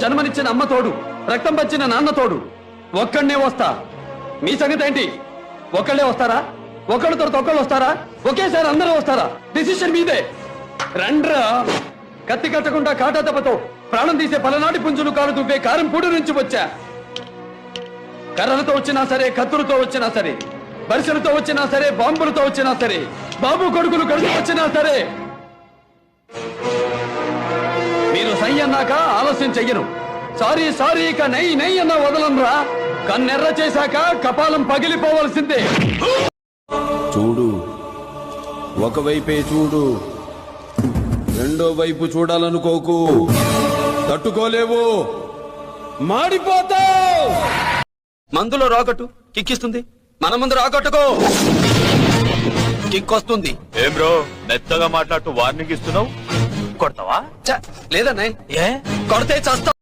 జన్మనిచ్చిన అమ్మ తోడు రక్తం పచ్చిన నాన్న తోడు. ఒక్కడనే వస్తా. మీ సంగతి ఏంటి? ఒక్కళ్ళే వస్తారా? ఒకళ్ళ తర్వాత ఒకళ్ళు వస్తారా? ఒకేసారి అందరూ వస్తారా? డిసిషన్ మీదే. రండ్రా. కత్తి కట్టకుండా కాటా దెబ్బతో ప్రాణం తీసే పలనాటి పుంజులు కాలు దువ్వే కారం పూడి నుంచి వచ్చా. కర్రలతో వచ్చినా సరే కత్తులతో వచ్చినా సరే బరిసెలతో వచ్చినా సరే బాంబులతో వచ్చినా సరే బాబు కొడుకులు కడుపు వచ్చినా సరే సై అన్నాక ఆలస్యం చెయ్యను. సారీ సారీ ఇక నై నై అన్న వదలనురా కన్నెర్ర చేశాక కపాలం పగిలిపోవలసిందే. చూడు. ఒకవైపే చూడు. రెండో వైపు చూడాలనుకోకు. తట్టుకోలేవు. మాడిపోతావు. మందులో రాకట్టు. కిక్కిస్తుంది. మన ముందు రాకట్టుకో. కిక్ వస్తుంది ఏం బ్రో మెత్తగా మాట్లాడుతూ వార్నింగ్ ఇస్తున్నావు? కొడతావా? లేదన్నయ్య. ఏ? కొడితే చస్తా.